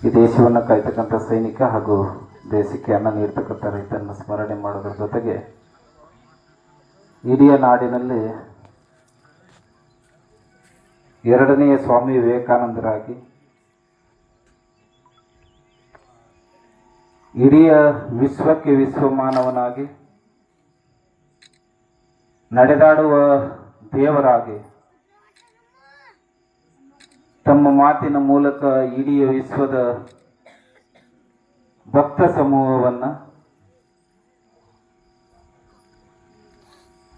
ಈ ದೇಶವನ್ನು ಕಾಯ್ತಕ್ಕಂಥ ಸೈನಿಕ ಹಾಗೂ ದೇಶಕ್ಕೆ ಅನ್ನ ನೀಡ್ತಕ್ಕಂಥ ರೈತನ ಸ್ಮರಣೆ ಮಾಡೋದ್ರ ಜೊತೆಗೆ ಇಡೀ ನಾಡಿನಲ್ಲಿ ಎರಡನೆಯ ಸ್ವಾಮಿ ವಿವೇಕಾನಂದರಾಗಿ ಇಡೀ ವಿಶ್ವಕ್ಕೆ ವಿಶ್ವಮಾನವನಾಗಿ ನಡೆದಾಡುವ ದೇವರಾಗಿ ತಮ್ಮ ಮಾತಿನ ಮೂಲಕ ಇಡೀ ವಿಶ್ವದ ಭಕ್ತ ಸಮೂಹವನ್ನು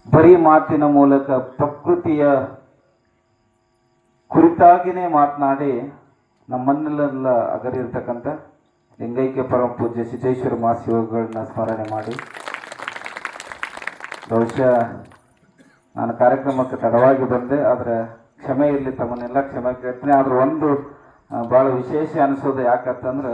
ಬರೀ ಮಾತಿನ ಮೂಲಕ ಪ್ರಕೃತಿಯ ಕುರಿತಾಗಿನೇ ಮಾತನಾಡಿ ನಮ್ಮನ್ನೆಲ್ಲ ಅಗರಿರ್ತಕ್ಕಂಥ ಲಿಂಗೈಕ್ಯ ಪರಮ ಪೂಜ್ಯ ಸಿದ್ದೇಶ್ವರ ಮಹಾಶಿವಗಳನ್ನ ಸ್ಮರಣೆ ಮಾಡಿ. ಬಹುಶಃ ನಾನು ಕಾರ್ಯಕ್ರಮಕ್ಕೆ ತಡವಾಗಿ ಬಂದೆ, ಆದರೆ ಕ್ಷಮೆ ಇರಲಿ ತಮ್ಮನ್ನೆಲ್ಲ ಕ್ಷಮೆ ಕೇಳ್ತೀನಿ. ಆದ್ರೆ ಒಂದು ಭಾಳ ವಿಶೇಷ ಅನಿಸೋದು ಯಾಕಂತಂದ್ರೆ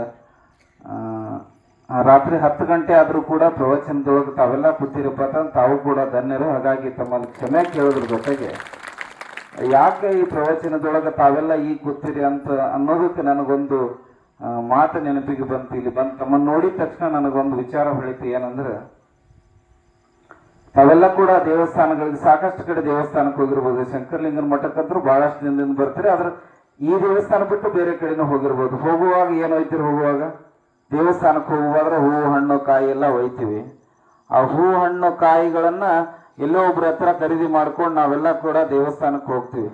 ರಾತ್ರಿ ಹತ್ತು ಗಂಟೆ ಆದರೂ ಕೂಡ ಪ್ರವಚನದೊಳಗೆ ತಾವೆಲ್ಲ ಕೂತಿರಪ್ಪ ಅಂತ ತಾವು ಕೂಡ ಧನ್ಯರು. ಹಾಗಾಗಿ ತಮ್ಮಲ್ಲಿ ಕ್ಷಮೆ ಕೇಳೋದ್ರ ಜೊತೆಗೆ, ಯಾಕೆ ಈ ಪ್ರವಚನದೊಳಗೆ ತಾವೆಲ್ಲ ಈ ಕೂತಿರಿ ಅಂತ ಅನ್ನೋದಕ್ಕೆ ನನಗೊಂದು ಮಾತು ನೆನಪಿಗೆ ಬಂತು. ಇಲ್ಲಿ ಬಂದು ತಮ್ಮನ್ನು ನೋಡಿದ ತಕ್ಷಣ ನನಗೊಂದು ವಿಚಾರ ಹೊಳಿತು ಏನಂದ್ರೆ ತಾವೆಲ್ಲ ಕೂಡ ದೇವಸ್ಥಾನಗಳಿಗೆ, ಸಾಕಷ್ಟು ಕಡೆ ದೇವಸ್ಥಾನಕ್ಕೆ ಹೋಗಿರ್ಬೋದು. ಶಂಕರಲಿಂಗನ ಮಠಕ್ಕಂತರೂ ಬಹಳಷ್ಟು ದಿನದಿಂದ ಬರ್ತಾರೆ. ಆದ್ರೆ ಈ ದೇವಸ್ಥಾನ ಬಿಟ್ಟು ಬೇರೆ ಕಡೆನೂ ಹೋಗಿರ್ಬೋದು. ಹೋಗುವಾಗ ಏನು ಒಯ್ತೀರಿ ಹೋಗುವಾಗ? ದೇವಸ್ಥಾನಕ್ಕೆ ಹೋಗುವಾದ್ರೆ ಹೂವು ಹಣ್ಣು, ಕಾಯಿ ಎಲ್ಲ ಒಯ್ತೀವಿ ಆ ಹೂವು ಹಣ್ಣು, ಕಾಯಿಗಳನ್ನ ಎಲ್ಲೋ ಒಬ್ರ ಹತ್ರ ಖರೀದಿ ಮಾಡ್ಕೊಂಡು ನಾವೆಲ್ಲ ಕೂಡ ದೇವಸ್ಥಾನಕ್ಕೆ ಹೋಗ್ತೀವಿ.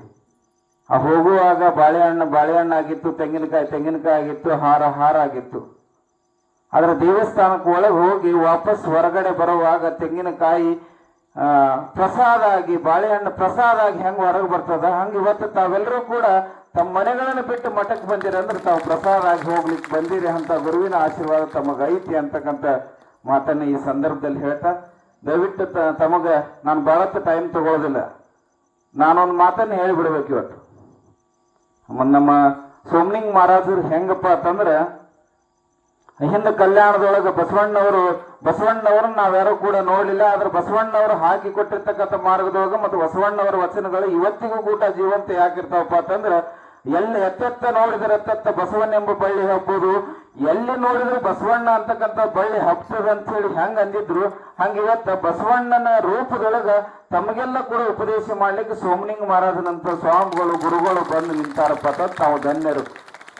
ಆ ಹೋಗುವಾಗ ಬಾಳೆಹಣ್ಣು ಬಾಳೆಹಣ್ಣು ಆಗಿತ್ತು ತೆಂಗಿನಕಾಯಿ ತೆಂಗಿನಕಾಯಿ ಆಗಿತ್ತು, ಹಾರ ಹಾರ ಆಗಿತ್ತು. ಆದ್ರೆ ದೇವಸ್ಥಾನಕ್ಕೆ ಒಳಗೆ ಹೋಗಿ ವಾಪಸ್ ಹೊರಗಡೆ ಬರುವಾಗ ತೆಂಗಿನಕಾಯಿ ಪ್ರಸಾದ ಆಗಿ, ಬಾಳೆಹಣ್ಣು ಪ್ರಸಾದ ಆಗಿ ಹೆಂಗೆ ಹೊರಗೆ ಬರ್ತದ? ಹಂಗೆ ಇವತ್ತು ತಾವೆಲ್ಲರೂ ಕೂಡ ತಮ್ಮ ಮನೆಗಳನ್ನು ಬಿಟ್ಟು ಮಠಕ್ಕೆ ಬಂದಿರಿ ಅಂದ್ರೆ ತಾವು ಪ್ರಸಾದ ಆಗಿ ಹೋಗ್ಲಿಕ್ಕೆ ಬಂದಿರಿ ಅಂತ ಗುರುವಿನ ಆಶೀರ್ವಾದ ತಮಗೈತಿ ಅಂತಕ್ಕಂಥ ಮಾತನ್ನ ಈ ಸಂದರ್ಭದಲ್ಲಿ ಹೇಳ್ತಾ, ದಯವಿಟ್ಟು ತಮಗೆ ನಾನು ಬಹಳತ್ತು ಟೈಮ್ ತಗೊಳ್ಳೋದಿಲ್ಲ ನಾನೊಂದು ಮಾತನ್ನ ಹೇಳಿಬಿಡ್ಬೇಕು ಇವತ್ತು. ನಮ್ಮ ಸೋಮಲಿಂಗ್ ಮಹಾರಾಜರು ಹೆಂಗಪ್ಪ ಅಂತಂದ್ರೆ ಹಿಂದೆ ಕಲ್ಯಾಣದೊಳಗೆ ಬಸವಣ್ಣವರು, ಬಸವಣ್ಣವ್ರನ್ನ ನಾವ್ಯಾರು ಕೂಡ ನೋಡಲಿಲ್ಲ, ಆದ್ರೆ ಬಸವಣ್ಣವರು ಹಾಕಿ ಕೊಟ್ಟಿರ್ತಕ್ಕಂಥ ಮಾರ್ಗದೊಳಗೆ ಮತ್ತು ಬಸವಣ್ಣವರ ವಚನಗಳು ಇವತ್ತಿಗೂ ಕೂಡ ಜೀವಂತ ಯಾಕಿರ್ತಾವಪ್ಪ ಅಂತಂದ್ರೆ, ಎಲ್ಲಿ ಎತ್ತೆತ್ತ ನೋಡಿದ್ರೆ ಎತ್ತೆತ್ತ ಬಸವಣ್ಣ ಎಂಬ ಬಳ್ಳಿ ಹಬ್ಬೋದು, ಎಲ್ಲಿ ನೋಡಿದ್ರು ಬಸವಣ್ಣ ಅಂತಕ್ಕಂಥ ಬಳ್ಳಿ ಹಬ್ಬದ ಅಂತ ಹೇಳಿ ಹೆಂಗ ಅಂದಿದ್ರು, ಹಂಗ ಇವತ್ತ ಬಸವಣ್ಣನ ರೂಪದೊಳಗ ತಮಗೆಲ್ಲ ಕೂಡ ಉಪದೇಶ ಮಾಡ್ಲಿಕ್ಕೆ ಸೋಮನಿಂಗ್ ಮಹಾರಾಜನಂತ ಸ್ವಾಮಿಗಳು, ಗುರುಗಳು ಬಂದು ನಿಂತಾರಪ್ಪ ಅಂತ ತಾವು ಧನ್ಯರು.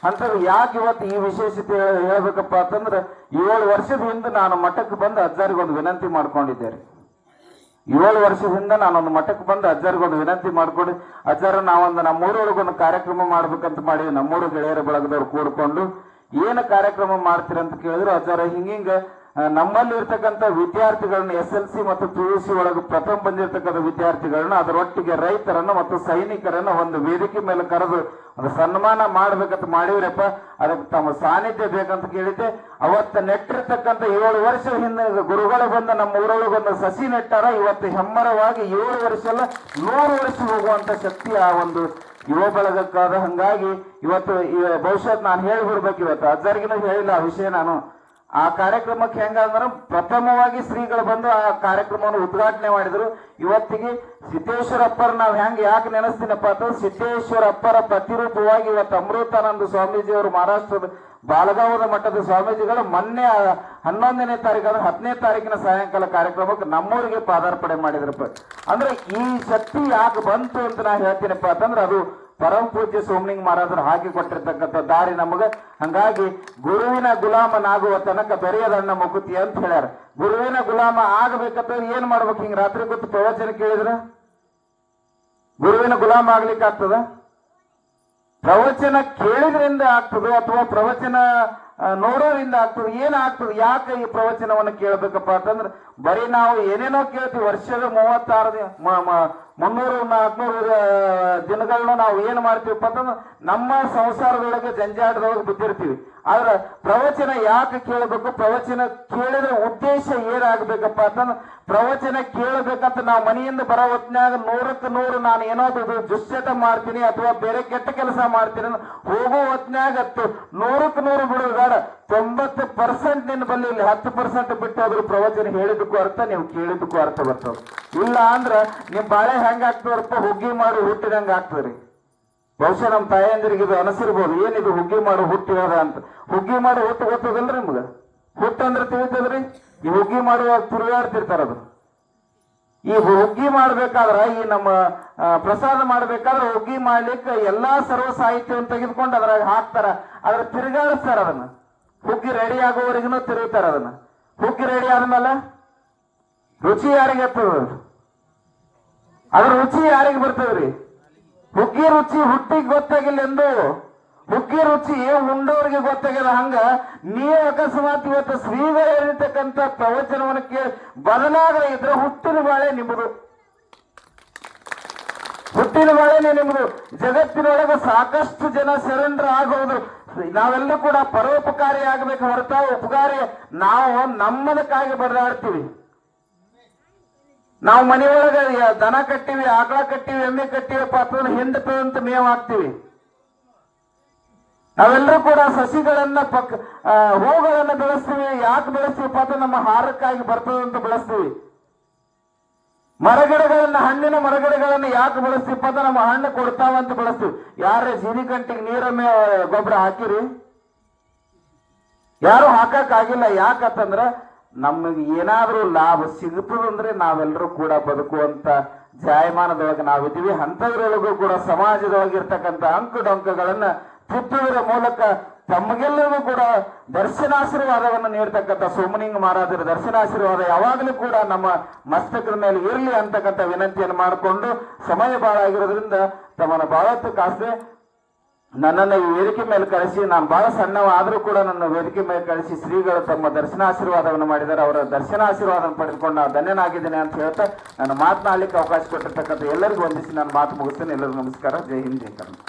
ಅಂತಂದ್ರೆ ಯಾಕೆ ಇವತ್ತು ಈ ವಿಶೇಷತೆ ಹೇಳ್- ಹೇಳ್ಬೇಕಪ್ಪ ಅಂತಂದ್ರೆ ಏಳು ವರ್ಷದ ಹಿಂದೆ ನಾನು ಮಠಕ್ಕೆ ಬಂದು ಅಜ್ಜಾರಿಗೊಂದು ವಿನಂತಿ ಮಾಡ್ಕೊಂಡಿದ್ದೆ ರೀ. ಏಳು ವರ್ಷದಿಂದ ನಾನೊಂದು ಮಠಕ್ಕೆ ಬಂದು ಅಜ್ಜಾರಿಗೊಂದು ವಿನಂತಿ ಮಾಡ್ಕೊಂಡು, ಅಜ್ಜಾರ, ನಾವೊಂದು ನಮ್ಮೂರೊಳಗೊಂದು ಕಾರ್ಯಕ್ರಮ ಮಾಡ್ಬೇಕಂತ ಮಾಡಿ ನಮ್ಮೂರು ಗೆಳೆಯರ ಬಳಗದವ್ರು ಕೂಡ್ಕೊಂಡು, ಏನು ಕಾರ್ಯಕ್ರಮ ಮಾಡ್ತೀರಂತ ಕೇಳಿದ್ರು, ಅಜ್ಜಾರ ಹಿಂಗಿಂಗ ನಮ್ಮಲ್ಲಿ ಇರ್ತಕ್ಕಂಥ ವಿದ್ಯಾರ್ಥಿಗಳನ್ನ ಎಸ್ ಎಲ್ ಸಿ ಮತ್ತು ಪಿ ಯು ಸಿ ಒಳಗೆ ಪ್ರಥಮ ಬಂದಿರತಕ್ಕಂಥ ವಿದ್ಯಾರ್ಥಿಗಳನ್ನ ಅದರೊಟ್ಟಿಗೆ ರೈತರನ್ನ ಮತ್ತು ಸೈನಿಕರನ್ನ ಒಂದು ವೇದಿಕೆ ಮೇಲೆ ಕರೆದು ಅದು ಸನ್ಮಾನ ಮಾಡ್ಬೇಕಂತ ಮಾಡಿವ್ರಪ್ಪ. ಅದಕ್ಕೆ ತಮ್ಮ ಸಾನ್ನಿಧ್ಯ ಬೇಕಂತ ಕೇಳಿದ್ದೆ. ಅವತ್ತ ನೆಟ್ಟಿರ್ತಕ್ಕಂಥ ಏಳು ವರ್ಷ ಹಿಂದೆ ಗುರುಗಳು ಬಂದ ನಮ್ಮ ಊರೊಳಗೆ ಬಂದ ಸಸಿ ನೆಟ್ಟಾರ. ಇವತ್ತು ಹೆಮ್ಮರವಾಗಿ ಏಳು ವರ್ಷ ಅಲ್ಲ, ನೂರು ವರ್ಷ ಹೋಗುವಂತ ಶಕ್ತಿ ಆ ಒಂದು ಯುವ ಬಳಗಕ್ಕಾದ. ಹಂಗಾಗಿ ಇವತ್ತು ಬಹುಶಃ ನಾನು ಹೇಳ್ಬಿಡ್ಬೇಕು ಇವತ್ತು. ಅಜ್ಜರಿಗಿನ ಹೇಳಿಲ್ಲ ಆ ವಿಷಯ ನಾನು. ಆ ಕಾರ್ಯಕ್ರಮಕ್ಕೆ ಹೆಂಗಂದ್ರೆ ಪ್ರಥಮವಾಗಿ ಶ್ರೀಗಳು ಬಂದು ಆ ಕಾರ್ಯಕ್ರಮವನ್ನು ಉದ್ಘಾಟನೆ ಮಾಡಿದ್ರು. ಇವತ್ತಿಗೆ ಸಿದ್ದೇಶ್ವರಪ್ಪರ ನಾವು ಹೆಂಗ್ ಯಾಕೆ ನೆನೆಸ್ತೀನಪ್ಪ ಅಂತಂದ್ರೆ ಸಿದ್ದೇಶ್ವರಪ್ಪರ ಪ್ರತಿರೂಪವಾಗಿ ಇವತ್ತು ಅಮೃತಾನಂದ ಸ್ವಾಮೀಜಿಯವರು ಮಹಾರಾಷ್ಟ್ರದ ಬಾಲಗಾವದ ಮಠದ ಸ್ವಾಮೀಜಿಗಳು ಮೊನ್ನೆ ಹನ್ನೊಂದನೇ ತಾರೀಕು ಅಂದ್ರೆ ಹತ್ತನೇ ತಾರೀಕಿನ ಸಾಯಂಕಾಲ ಕಾರ್ಯಕ್ರಮಕ್ಕೆ ನಮ್ಮೂರಿಗೆ ಪಾದಾರ್ಪಣೆ ಮಾಡಿದ್ರಪ್ಪ. ಅಂದ್ರೆ ಈ ಶಕ್ತಿ ಯಾಕೆ ಬಂತು ಅಂತ ನಾ ಹೇಳ್ತೀನಪ್ಪ ಅಂತಂದ್ರೆ ಅದು ಪರಮ ಪೂಜ್ಯ ಸೋಮಲಿಂಗ ಮಹಾರಾಜರು ಹಾಕಿ ಕೊಟ್ಟಿರ್ತಕ್ಕಂಥ ದಾರಿ ನಮಗೆ. ಹಂಗಾಗಿ ಗುರುವಿನ ಗುಲಾಮನಾಗುವ ತನಕ ಬೆರೆಯದಣ್ಣ ಮುಕುತಿ ಅಂತ ಹೇಳ್ಯಾರ. ಗುರುವಿನ ಗುಲಾಮ ಆಗ್ಬೇಕಂತಂದ್ರೆ ಏನ್ ಮಾಡ್ಬೇಕು? ಹಿಂಗ್ ರಾತ್ರಿ ಕೂತು ಪ್ರವಚನ ಕೇಳಿದ್ರ? ಗುರುವಿನ ಗುಲಾಮ ಆಗ್ಲಿಕ್ಕೆ ಆಗ್ತದ? ಪ್ರವಚನ ಕೇಳಿದ್ರಿಂದ ಆಗ್ತದೆ ಅಥವಾ ಪ್ರವಚನ ನೋಡೋದ್ರಿಂದ ಆಗ್ತದೆ? ಏನಾಗ್ತದೆ ಯಾಕೆ ಈ ಪ್ರವಚನವನ್ನು ಕೇಳಬೇಕಪ್ಪ ಅಂತಂದ್ರೆ ಬರೀ ನಾವು ಏನೇನೋ ಕೇಳ್ತೀವಿ, ವರ್ಷದ ಮೂವತ್ತಾರು ಮುನ್ನೂರು, ನಾಲ್ಕುನೂರು ದಿನಗಳನ್ನ ನಾವು ಏನು ಮಾಡ್ತೀವಪ್ಪ ಅಂತಂದ್ರೆ ನಮ್ಮ ಸಂಸಾರದೊಳಗೆ ಜಂಜಾಟದೊಳಗೆ ಬಿದ್ದಿರ್ತೀವಿ. ಆದ್ರೆ ಪ್ರವಚನ ಯಾಕೆ ಕೇಳಬೇಕು? ಪ್ರವಚನ ಕೇಳಿದ್ರೆ ಉದ್ದೇಶ ಏನಾಗಬೇಕಪ್ಪ ಅಂತಂದ್ರೆ ಪ್ರವಚನ ಕೇಳಬೇಕಂತ ನಾವು ಮನೆಯಿಂದ ಬರೋ ಹೊತ್ತಿನಾಗ ನೂರಕ್ಕೆ ನೂರು ನಾನು ಏನೋ ದುಶ್ಚಟ ಮಾಡ್ತೀನಿ ಅಥವಾ ಬೇರೆ ಕೆಟ್ಟ ಕೆಲಸ ಮಾಡ್ತೀನಿ ಹೋಗೋ ಹೊತ್ತಿನಾಗ ನೂರಕ್ಕೆ ನೂರು ಬಿಡೋದು ಬೇಡ. ತೊಂಬತ್ತು ಪರ್ಸೆಂಟ್ ನಿನ್ನ ಬಲ್ಲಿ ಇಲ್ಲಿ ಹತ್ತು ಪರ್ಸೆಂಟ್ ಬಿಟ್ಟು ಅದ್ರ ಪ್ರವಚನ ಹೇಳಿದಕ್ಕೂ ಅರ್ಥ, ನೀವು ಕೇಳಿದಕ್ಕೂ ಅರ್ಥ ಬರ್ತದೆ ಇಲ್ಲ ಅಂದ್ರ ನಿಮ್ ಬಾಳೆ ಹೆಂಗಾಗ್ತದಪ್ಪ ಹುಗ್ಗಿ ಮಾಡಿ, ಹುಟ್ಟಿದಂಗ ಆಗ್ತದ್ರಿ ಬಹುಶಃ ನಮ್ಮ ತಾಯಂದಿರಿಗೆ ಇದು ಅನಸಿರ್ಬೋದು. ಏನಿದು ಹುಗ್ಗಿ ಮಾಡು ಹುಟ್ಟಿರೋದ ಅಂತ. ಹುಗ್ಗಿ ಮಾಡಿ, ಹುಟ್ಟು ಗೊತ್ತದಲ್ರಿ ನಿಮ್ಗೆ? ಹುಟ್ಟಂದ್ರೆ ತಿಳಿತದ್ರಿ? ಈ ಹುಗ್ಗಿ ಮಾಡುವಾಗ ತಿರುಗಾಡ್ತಿರ್ತಾರ ಅದು. ಈ ಹುಗ್ಗಿ ಮಾಡ್ಬೇಕಾದ್ರ, ಈ ನಮ್ಮ ಪ್ರಸಾದ ಮಾಡ್ಬೇಕಾದ್ರೆ ಹುಗ್ಗಿ ಮಾಡ್ಲಿಕ್ಕೆ ಎಲ್ಲಾ ಸರ್ವ ಸಾಹಿತ್ಯವನ್ನು ತೆಗೆದುಕೊಂಡು ಅದ್ರಾಗ ಹಾಕ್ತಾರ. ಅದ್ರ ತಿರುಗಾಡಿಸ್ತಾರ ಅದನ್ನ. ಹುಗ್ಗಿ ರೆಡಿ ಆಗೋವರೆಗೂ ತಿರುಗುತ್ತಾರೆ ಅದನ್ನ. ಹುಗ್ಗಿ ರೆಡಿ ಆದ್ಮೇಲೆ ರುಚಿ ಯಾರಿಗೆ ಅದ್ರ ರುಚಿ ಯಾರಿಗೆ ಬರ್ತದ್ರಿ? ಹುಗ್ಗಿ ರುಚಿ ಹುಟ್ಟಿಗೆ ಗೊತ್ತಾಗಿಲ್ಲ ಎಂದು ಹುಗ್ಗಿ ರುಚಿ ಉಂಡೋರಿಗೆ ಗೊತ್ತಾಗಿಲ್ಲ ಹಂಗ ನೀವು ಅಕಸ್ಮಾತ್ ಇವತ್ತು ಶ್ರೀಗಳು ಹೇಳಿರ್ತಕ್ಕಂಥ ಪ್ರವಚನವನ್ನು ಕೇಳಿ ಬದಲಾಗದೆ ಇದ್ರೆ ಹುಟ್ಟಿನ ಬಾಳೆ ನಿಮ್ಮದು. ಹುಟ್ಟಿನ ಬಾಳೆನೆ ನಿಮ್ಮದು. ಜಗತ್ತಿನೊಳಗೆ ಸಾಕಷ್ಟು ಜನ ಶರಣರ ಆಗೋದು ನಾವೆಲ್ಲ ಕೂಡ ಪರೋಪಕಾರಿ ಆಗಬೇಕು ಹೊರತಾ ಉಪಕಾರಿ ನಾವು ನಮ್ಮದಕ್ಕಾಗಿ ಬಡದಾಡ್ತೀವಿ ನಾವು ಮನೆಯೊಳಗೆ ದನ ಕಟ್ಟಿವಿ, ಆಕಳ ಕಟ್ಟಿವಿ, ಎಮ್ಮೆ ಕಟ್ಟಿವಿ ಅಥವಾ ಹಿಂದಪದಂತ ಮೇವು ಹಾಕ್ತಿವಿ. ನಾವೆಲ್ಲರೂ ಕೂಡ ಸಸಿಗಳನ್ನ ಪಕ್ ಹೂಗಳನ್ನ ಬೆಳೆಸ್ತೀವಿ, ಯಾಕೆ ಬೆಳೆಸ್ತೀವಿ ಪಾತ್ರ? ನಮ್ಮ ಹಾರಕ್ಕಾಗಿ ಬರ್ತದಂತ ಬೆಳೆಸ್ತೀವಿ. ಮರಗಿಡಗಳನ್ನ, ಹಣ್ಣಿನ ಮರಗಿಡಗಳನ್ನ ಯಾಕೆ ಬಳಸ್ತೀಪ ಅಂತ ನಮ್ಮ ಹಣ್ಣು ಕೊಡ್ತಾವಂತ ಬಳಸ್ತೀವಿ. ಯಾರೇ ಜೀರಿಗಂಟಿಗೆ ನೀರ ಮೇ ಗೊಬ್ಬರ ಹಾಕಿರಿ? ಯಾರು ಹಾಕಕ್ ಆಗಿಲ್ಲ ಯಾಕಂತಂದ್ರ ನಮಗೆ ಏನಾದ್ರೂ ಲಾಭ ಸಿಗುತ್ತದಂದ್ರೆ ನಾವೆಲ್ಲರೂ ಕೂಡ ಬದುಕುವಂತ ಜಾಯಮಾನದೊಳಗೆ ನಾವಿದ್ದೀವಿ. ಅಂಥದ್ರೊಳಗೂ ಕೂಡ ಸಮಾಜದೊಳಗಿರ್ತಕ್ಕಂಥ ಅಂಕು ಡೊಂಕಗಳನ್ನ ಮೂಲಕ ತಮಗೆಲ್ಲರಿಗೂ ಕೂಡ ದರ್ಶನಾಶೀರ್ವಾದವನ್ನು ನೀಡ್ತಕ್ಕಂಥ ಸೋಮನಿಂಗ ಮಹಾರಾಜರ ದರ್ಶನಾಶೀರ್ವಾದ ಯಾವಾಗಲೂ ಕೂಡ ನಮ್ಮ ಮಸ್ತಕದ ಮೇಲೆ ಇರಲಿ ಅಂತಕ್ಕಂಥ ವಿನಂತಿಯನ್ನು ಮಾಡಿಕೊಂಡು ಸಮಯ ಬಹಳ ಆಗಿರೋದ್ರಿಂದ ತಮ್ಮನ್ನ ಬಹಳತ್ತು ಕಾಸೆ ನನ್ನನ್ನು ಈ ವೇದಿಕೆ ಮೇಲೆ ಕಳಿಸಿ, ನಾನು ಬಹಳ ಸಣ್ಣವ ಆದರೂ ಕೂಡ ನನ್ನ ವೇದಿಕೆ ಮೇಲೆ ಕಳಿಸಿ ಶ್ರೀಗಳು ತಮ್ಮ ದರ್ಶನ ಆಶೀರ್ವಾದವನ್ನು ಮಾಡಿದ್ದಾರೆ, ಅವರ ದರ್ಶನ ಆಶೀರ್ವಾದವನ್ನು ಪಡೆದುಕೊಂಡು ನಾನು ಧನ್ಯನಾಗಿದ್ದೇನೆ ಅಂತ ಹೇಳ್ತಾ ನಾನು ಮಾತನಾಡಲಿಕ್ಕೆ ಅವಕಾಶ ಕೊಟ್ಟಿರ್ತಕ್ಕಂಥ ಎಲ್ಲರಿಗೂ ವಂದಿಸಿ ನಾನು ಮಾತು ಮುಗಿಸ್ತೇನೆ. ಎಲ್ಲರಿಗೂ ನಮಸ್ಕಾರ. ಜೈ ಹಿಂದ್, ಜೈ ಕರ್ನಾಟಕ.